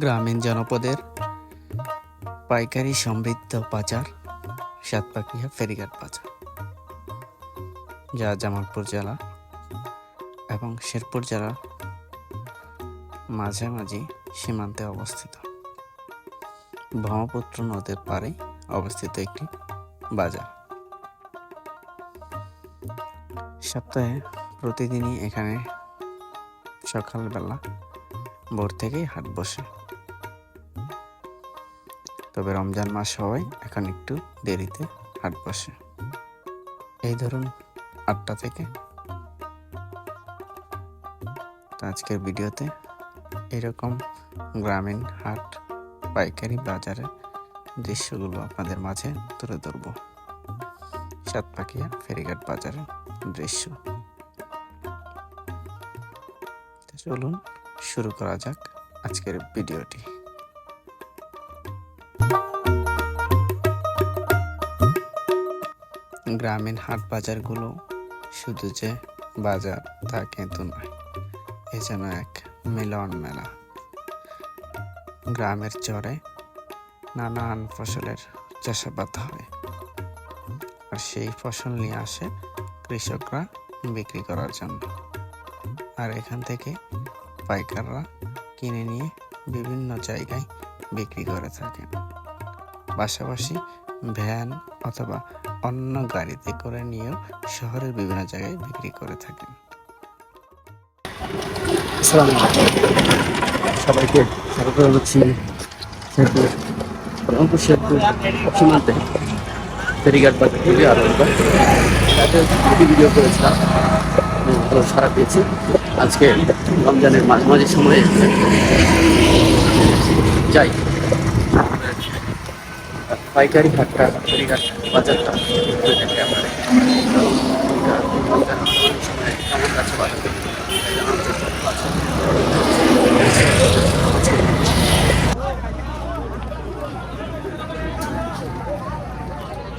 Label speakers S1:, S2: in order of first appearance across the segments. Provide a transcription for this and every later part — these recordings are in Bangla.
S1: গ্রামীণ জনপদের পাইকারি সমৃদ্ধ বাজার সাতপাকিয়া ফেরিঘাট বাজার যা জামালপুর জেলা এবং শেরপুর জেলার মাঝামাঝি সীমান্তে অবস্থিত। ব্রহ্মপুত্র নদের পাড়ে অবস্থিত একটি বাজার। সপ্তাহে প্রতিদিনই এখানে সকালবেলা ভোর থেকেই হাট বসে। তবে রমজান মাস হওয়ায় এখন একটু দেরিতে হাট বসে। এই ধরুন আটটা থেকে। তো আজকের ভিডিওতে এরকম গ্রামীণ হাট, পাইকারি বাজারের দৃশ্যগুলো আপনাদের মাঝে তুলে ধরব। সাতপাকিয়া ফেরিঘাট বাজারের দৃশ্য। চলুন শুরু করা যাক আজকের ভিডিওটি। গ্রামীণ হাট বাজারগুলো শুধু যে বাজার তা কিন্তু নয়, এ যেন এক মিলন মেলা। গ্রামের চরে নানান ফসলের চাষাবাদ হয়, আর সেই ফসল নিয়ে আসে কৃষকরা বিক্রি করার জন্য। আর এখান থেকে পাইকাররা কিনে নিয়ে বিভিন্ন জায়গায় বিক্রি করে থাকেন পাশাপাশি ভ্যান অথবা অন্য গাড়িতে করে নিয়েও শহরের বিভিন্ন জায়গায় বিক্রি করে থাকেন।
S2: সবাইকে স্বাগত জানাচ্ছি সীমান্তে। ফেরিঘাট ভিডিও করেছিলাম। উম, ভালো সারা পেয়েছি। আজকে রমজানের মাঝামাঝি সময়ে যাই। পাইকারি হাটটা বাজারটা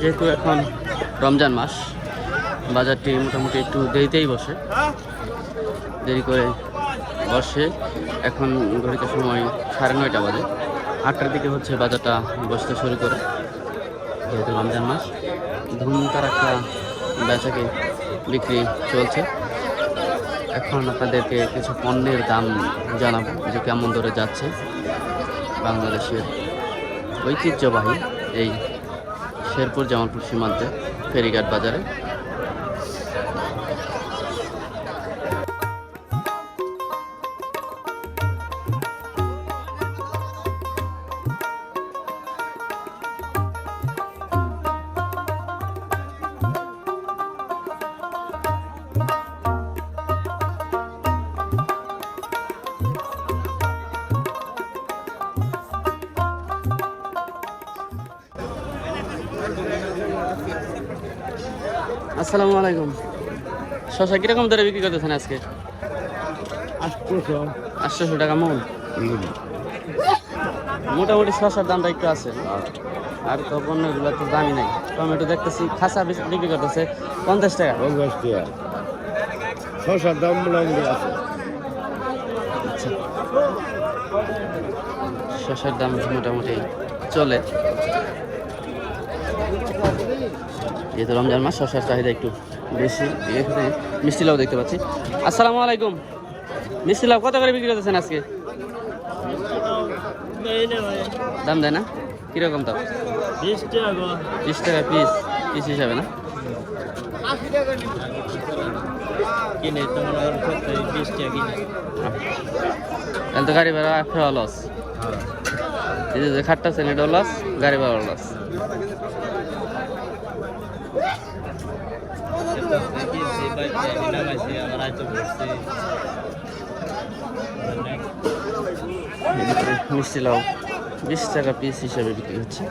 S2: যেহেতু এখন রমজান মাস বাজারটি মোটামুটি একটু দেরিতেই বসে। দেরি করে বসে। এখন ঘড়িতে সময় সাড়ে নয়টা বাজে। আটটার দিকে হচ্ছে বাজারটা বসতে শুরু করে, যেহেতু রমজান মাস। ধুম তার একটা বেচাকে বিক্রি চলছে। এখন আপনাদেরকে কিছু পণ্যের দাম জানাব যে কেমন দরে যাচ্ছে বাংলাদেশের ঐতিহ্যবাহী এই শেরপুর জামালপুর সীমান্তে ফেরিঘাট বাজারে। আসসালামু আলাইকুম। শশা কীরকম দরে বিক্রি করতেছেন আজকে? আটশোশো টাকা মন। মোটামুটি শশার দামটা একটু আছে। আর তো পণ্যগুলো তো দামি নাই। টমেটো দেখতেছি খাসা বেশি বিক্রি করতেছে পঞ্চাশ টাকা।
S3: পঞ্চাশ টাকা। শশার দাম মোটামুটি আছে।
S1: আচ্ছা। শশার দাম মোটামুটি চলে। যেহেতু রমজান মাস শশার চাহিদা একটু বেশি। এখানে মিষ্টি লাউ দেখতে পাচ্ছি। আসসালামু আলাইকুম। মিষ্টি লাউ কত করে বিক্রি করতেছেন আজকে? দাম দেয় না? কীরকম দাম বিশ টাকা পিস পিস হিসাবে না?
S4: তো
S1: গাড়ি ভাড়া লস এই খাটটা এটাও লস গাড়ি ভাড়া লস মিষ্টি লাউ বিশ টাকা পিস হিসাবে বিক্রি হচ্ছে।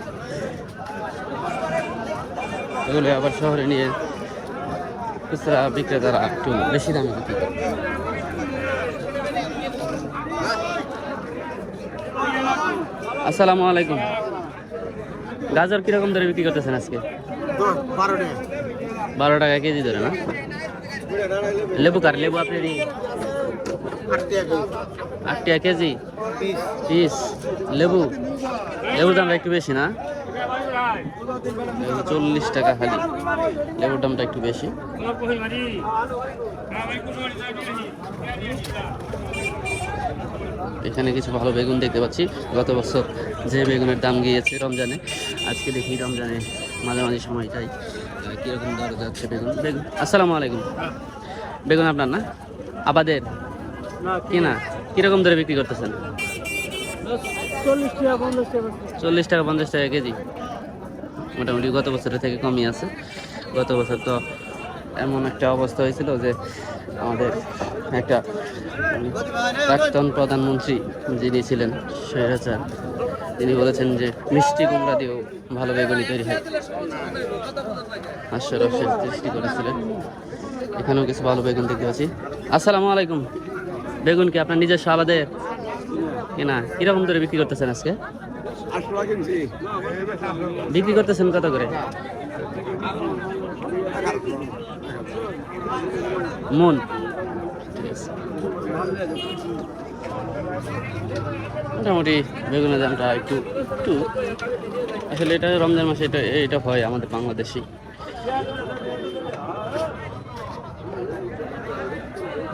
S1: এগুলো আবার শহরে নিয়ে খুচরা বিক্রেতারা একটু বেশি দামে বিক্রি করে। আসসালামু আলাইকুম। গাজর কীরকম ধরে বিক্রি করতেছেন আজকে?
S3: বারো টাকা।
S1: বারো টাকা কেজি ধরে না? লেবু কার? লেবু আপনি
S2: আট টাকা কেজি? পিস। লেবু। লেবুর দামটা একটু বেশি না? চল্লিশ টাকা খালি লেবুর দামটা একটু বেশি। এখানে কিছু ভালো বেগুন দেখতে পাচ্ছি। গত বছর যে বেগুনের দাম গিয়েছে রমজানে আজকে দেখি রমজানে মাঝামাঝি সময় যাই আহ, বেগুন? আসসালামু আলাইকুম। বেগুন আপনার না? আবাদের? কিনা কীরকম দরে বিক্রি করতেছেন?
S4: চল্লিশ টাকা পঞ্চাশ টাকা
S2: কেজি। মোটামুটি গত বছরের থেকে কমই আছে। গত বছর তো এমন একটা অবস্থা হয়েছিল যে আমাদের একটা প্রাক্তন প্রধানমন্ত্রী যিনি ছিলেন স্বৈরাচার তিনি বলেছেন যে, মিষ্টি কুমড়া দিয়েও ভালো বেগুনি তৈরি হয়। হাস্যরসের সৃষ্টি করেছিলেন। এখানেও কিছু ভালো বেগুন দেখতে পাচ্ছি। আসসালামু আলাইকুম। বেগুন কি আপনার নিজস্ব আবাদের কিনা কীরকম ধরে বিক্রি করতেছেন আজকে? বিক্রি করতেছেন কত করে? মন। ঠিক আছে। মোটামুটি বেগুনের দামটা একটু একটু। আসলে এটা রমজান মাসে এটা এটা হয় আমাদের বাংলাদেশি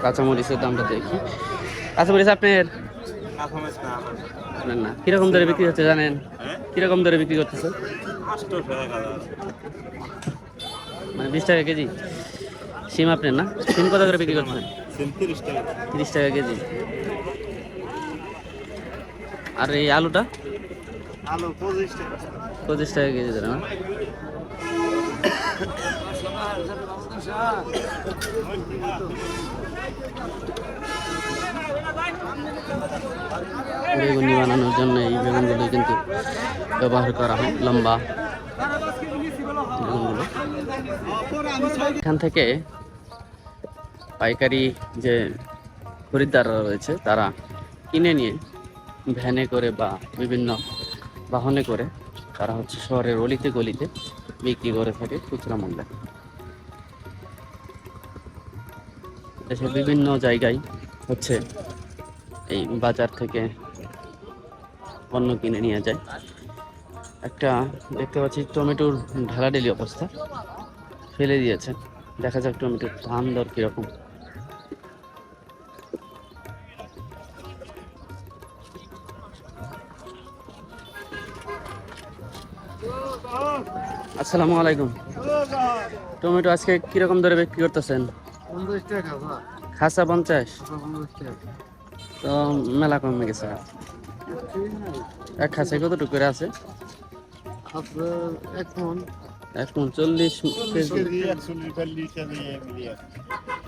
S2: কাঁচামরিচের দামটা দেখি। কাঁচামরিচ আপনার? না কীরকম দরে বিক্রি হচ্ছে জানেন? কীরকম দরে বিক্রি করতেছে? মানে বিশ টাকা কেজি। সিম আপনার না? সিম কত করে বিক্রি করতেছেন তিরিশ টাকা কেজি। আর এই আলুটা?
S3: আলু পঁচিশ টাকা।
S2: পঁচিশ টাকা কেজি ধরে বেগুনি বানানোর জন্য এই বেগুনগুলো কিন্তু ব্যবহার করা হয় লম্বা বেগুনগুলো। এখান থেকে পাইকারি যে খরিদ্দাররা রয়েছে, তারা কিনে নিয়ে ভ্যানে করে বা বিভিন্ন বাহনে করে তারা হচ্ছে শহরের অলিতে গলিতে বিক্রি করে থাকে খুচরা মূল্যে। দেশের বিভিন্ন জায়গায় হচ্ছে এই বাজার থেকে পণ্য কিনে নিয়ে যায়। একটা দেখতে পাচ্ছি টমেটোর ঢালাঢেলি অবস্থা। ফেলে দিয়েছে। দেখা যাক টমেটোর দাম দর কীরকম। আসসালামু আলাইকুম। টমেটো আজকে কীরকম দরে বিক্রি করতেছেন? খাসা পঞ্চাশ। তো মেলা কমে গেছে। এক খাসে কতটুকু করে আছে?
S3: এক মন
S2: চল্লিশ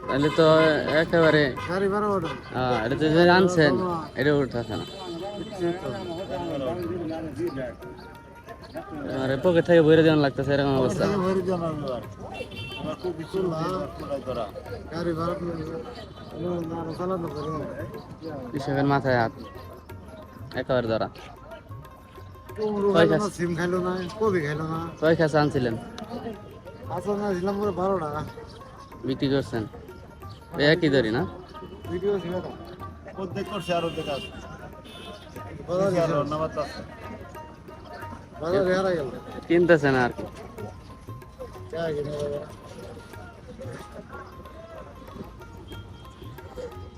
S2: তাহলে তো একেবারে এটা আনছেন, এটা উঠতেছে না। আরে পকেট থেকে বইরে দেওয়ান লাগতেছে এরকম অবস্থা।
S3: গাড়ি ভাড়া চালানো পারি
S2: কৃষকের মাথায় হাত। একেবারে ধরা।
S3: সিম খাইলো না কবি খাইলো না।
S2: কয় আনছিলেন?
S3: আসল না দিলাম করে বারো টাকা।
S2: বিক্রি করছেন। একই ধরি না?
S3: ভিডিও ছিল
S5: অর্ধেক করছে আর অর্ধেক আছে।
S3: বাজারে
S2: কিনতেছে না আর কি।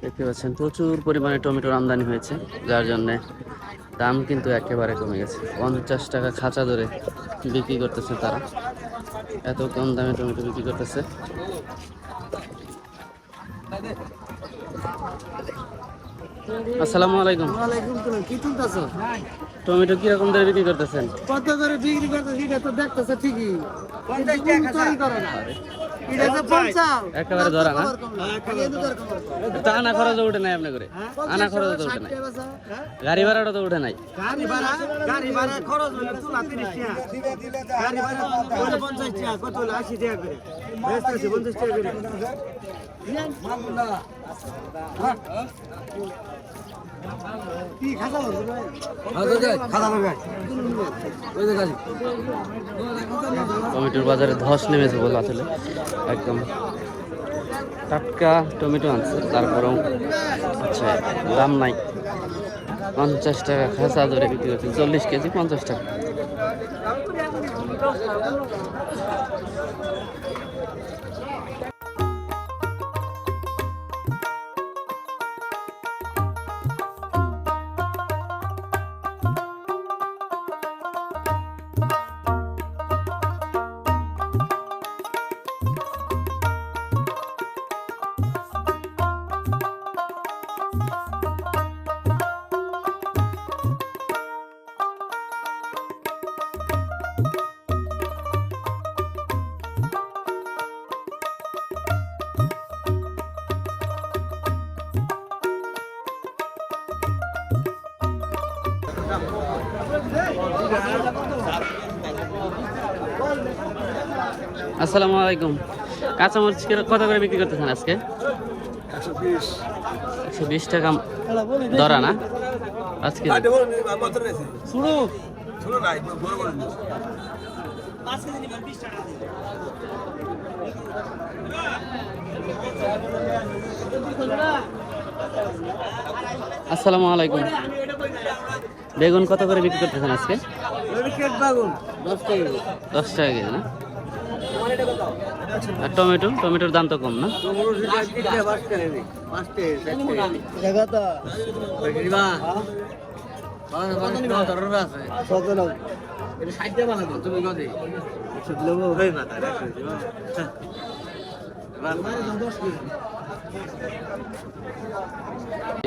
S2: দেখতে পাচ্ছেন প্রচুর পরিমাণে টমেটোর আমদানি হয়েছে যার জন্যে দাম কিন্তু একেবারে কমে গেছে। পঞ্চাশ টাকা খাঁচা ধরে বিক্রি করতেছে তারা। এত কম দামে টমেটো বিক্রি করতেছে। আসসালামু আলাইকুম।
S3: ওয়ালাইকুম সালাম কি তুলতেছো
S2: টমেটো কীরকম ধরে বিক্রি করতেছেন?
S3: কত করে বিক্রি করতে সেটা তো দেখতেছে ঠিকই পঞ্চাশ টাকা তৈরি করে না। এটা তো পঞ্চাশ।
S2: একেবারে ধরা না?
S3: খালি এত দর কমার কম।
S2: তো আনা খরচ উঠে নাই আপনি করে। আনা খরচ তো নাই।
S3: টাকা বেচা।
S2: গাড়ি ভাড়াটা তো উঠে নাই।
S4: গাড়ি ভাড়া গাড়ি ভাড়া খরচ হইলে তুলা তিরিশ টাকা। গাড়ি ভাড়া হইলে পঞ্চাশ টাকা কত হইলে আশি টাকা করে। বেচতেছে পঞ্চাশ টাকা করে।
S3: কি খাতা বলছো ভাই?
S2: টমেটোর বাজারে ধস নেমেছে বলে আসলে একদম। টাটকা টমেটো আনছে, তারপরেও আচ্ছা দাম নাই। পঞ্চাশ টাকা খাসা ধরে বিক্রি করছে, চল্লিশ কেজি পঞ্চাশ টাকা। আসসালামু আলাইকুম। কাঁচামরিচ কত করে বিক্রি করতেছেন আজকে? একশো বিশ টাকা ধরা না? আজকে আসসালামু আলাইকুম। বেগুন কত করে বিক্রি করতেছেন আজকে? দশ টাকা কেজি না? আর টমেটো? টমেটোর দাম তো কম না।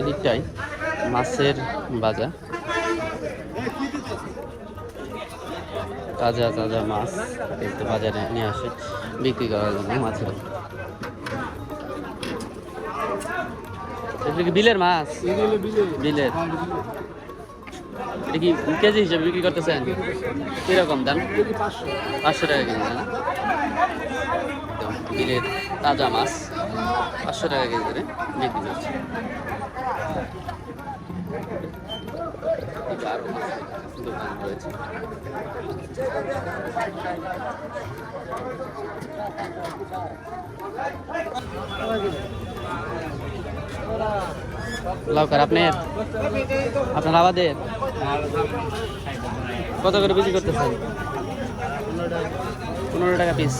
S2: এদিকটাই মাছের বাজার। তাজা তাজা মাছ কিন্তু বাজারে নিয়ে আসে, বিক্রি করার জন্য মাছের বিলের মাছ? বিলের। এটা কি কেজি হিসেবে বিক্রি করতেছেন? কীরকম দাম? পাঁচশো টাকা কেজি না? বিলের তাজা মাছ, পাঁচশো টাকা কেজি করে বিক্রি করছে। এদিকে আরও দোকান রয়েছে। আপনার আপনার আবাদের কত করে বিক্রি করতেছেন? পনেরো টাকা পিস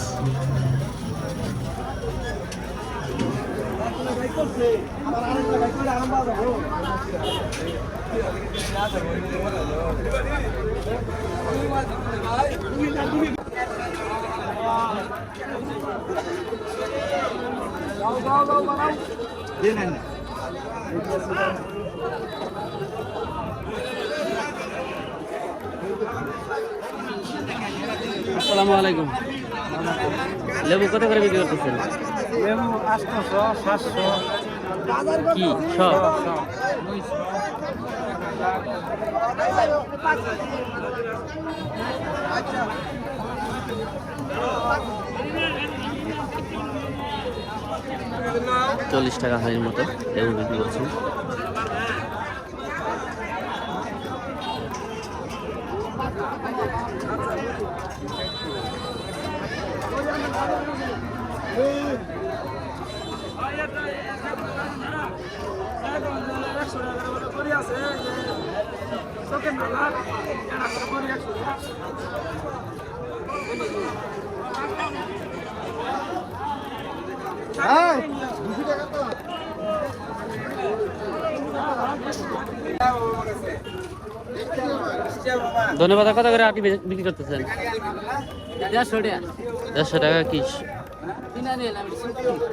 S2: আসসালামু আলাইকুম। লেবু কত করে বিক্রি করতেছেন? কি সব। চল্লিশ টাকা হাড়ির মতো লেবু বিক্রি করছেন। ধন্যবাদ কত করে আপনি বিক্রি করতেছেন? দেড়শো টাকা। কি?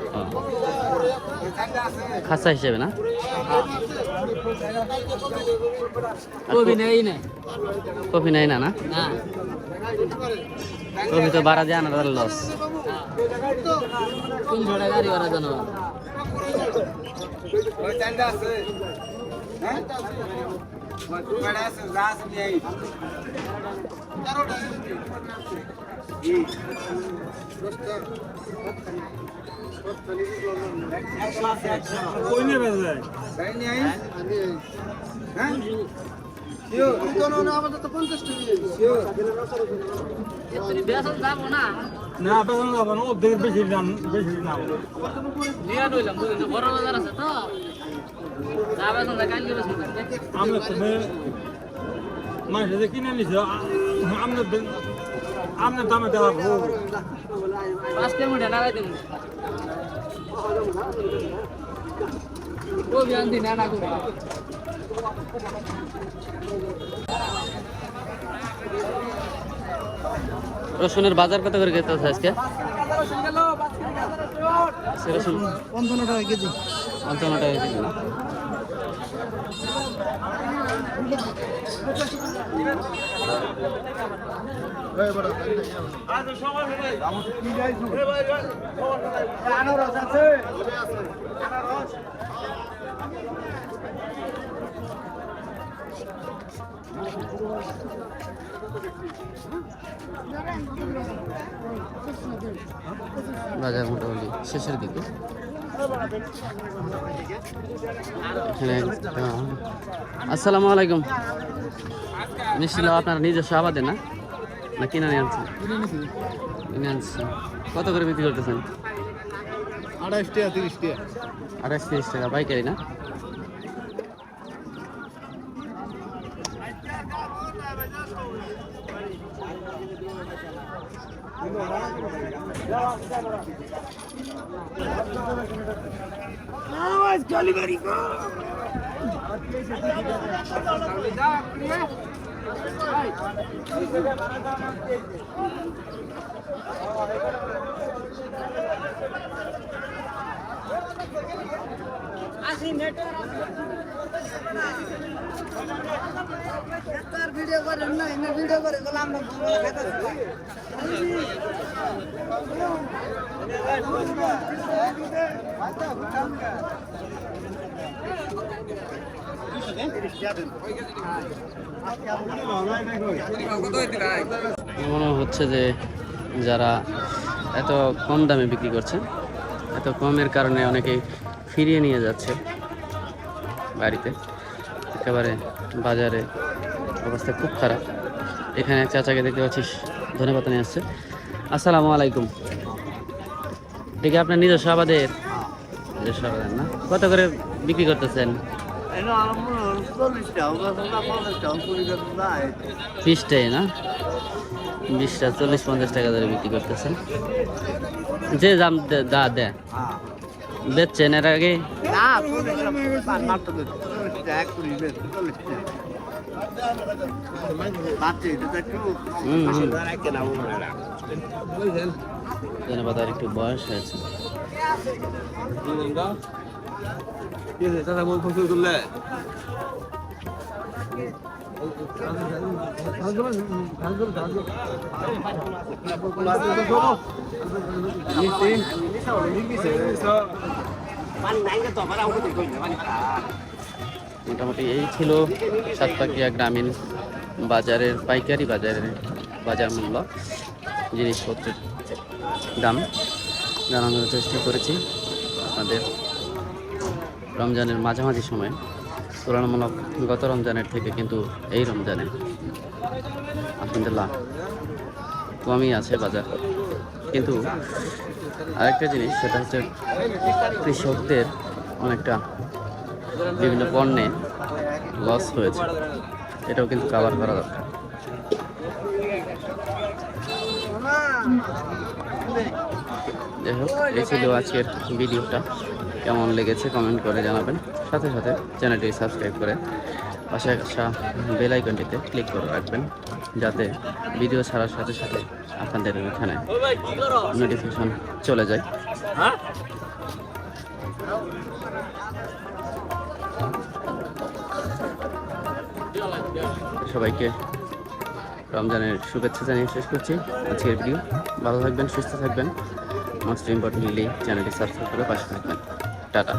S2: ও। খাসা হিসেবে না? কপি নেই না? না। না কপি তো বাড়া যায় না তার লস তিনশো
S4: না, বেতন যাব না, অর্ধেক বেশি দাম বেশি দাম
S2: বড়
S6: আমরা তো মানুষ কিনে নিছে আমরা আপনার দামে দেওয়া ভুল
S2: পাঁচ কিলোমিটার ও বিয়ান দিন না করে রসুনের বাজার কত করে খেতে আজকে? রসুন।
S3: পঞ্চান্ন কেজি
S2: পঞ্চান্ন কেজি।
S4: আনারস
S2: মোটামুটি শেষের দিকে। এখানে আসসালামু আলাইকুম। লাউ আপনার নিজস্ব আবাদে না? না কিনে নিয়ে আনছেন? কিনে আনছেন। কত করে বিক্রি করতেছেন?
S5: আড়াইশ টাকা তিরিশ টাকা।
S2: আঠাশ তিরিশ টাকা। পাইকারি না?
S3: তার ভিডিও করেন না এনে ভিডিও করে গেলে আমরা
S2: মনে হচ্ছে যে যারা এত কম দামে বিক্রি করছে, এত কমের কারণে অনেকেই ফিরিয়ে নিয়ে যাচ্ছে বাড়িতে। একেবারে বাজারে অবস্থা খুব খারাপ। এখানে চাচাকে দেখতে পাচ্ছিস ধনে পাতা নিয়ে আসছে। আসসালামু আলাইকুম। দেখি আপনার নিজস্ব আবাদের নিজস্ব আবাদের না? কত করে বিক্রি করতেছেন? বিশটাই না? বিশটা চল্লিশ পঞ্চাশ টাকা ধরে বিক্রি করতেছেন যে দাম দা দেয় বেচছেন এর আগে?
S4: বাচ্চা এটা একটু
S2: বয়স হুম। মোটামুটি এই ছিল সাতপাকিয়া গ্রামীণ বাজারের, পাইকারি বাজারের বাজার মূল্য, জিনিসপত্রের দাম জানানোর চেষ্টা করেছি। আপনাদের রমজানের মাঝামাঝি সময়ে তুলনামূলক গত রমজানের থেকে কিন্তু এই রমজানে আলহামদুলিল্লাহ কমই আছে বাজার। কিন্তু আরেকটা জিনিস, সেটা হচ্ছে কৃষকদের অনেকটা বিভিন্ন পণ্যে লস হয়েছে। এটাও কিন্তু কাভার করা দরকার। যাই হোক, এই ছিল আজকের ভিডিওটা কেমন লেগেছে কমেন্ট করে জানাবেন। সাথে সাথে চ্যানেলটি সাবস্ক্রাইব করে পাশে আসা বেল আইকনটিতে ক্লিক করে রাখবেন, যাতে ভিডিও ছাড়ার সাথে সাথে আপনাদের এখানে নোটিফিকেশন চলে যায়। সবাইকে রমজানের শুভেচ্ছা জানিয়ে শেষ করছি। আজকের ভিডিও ভালো থাকবেন, সুস্থ থাকবেন। মোস্ট ইম্পর্টেন্টলি চ্যানেলটি সাবস্ক্রাইব করে পাশে থাকবেন। টাটা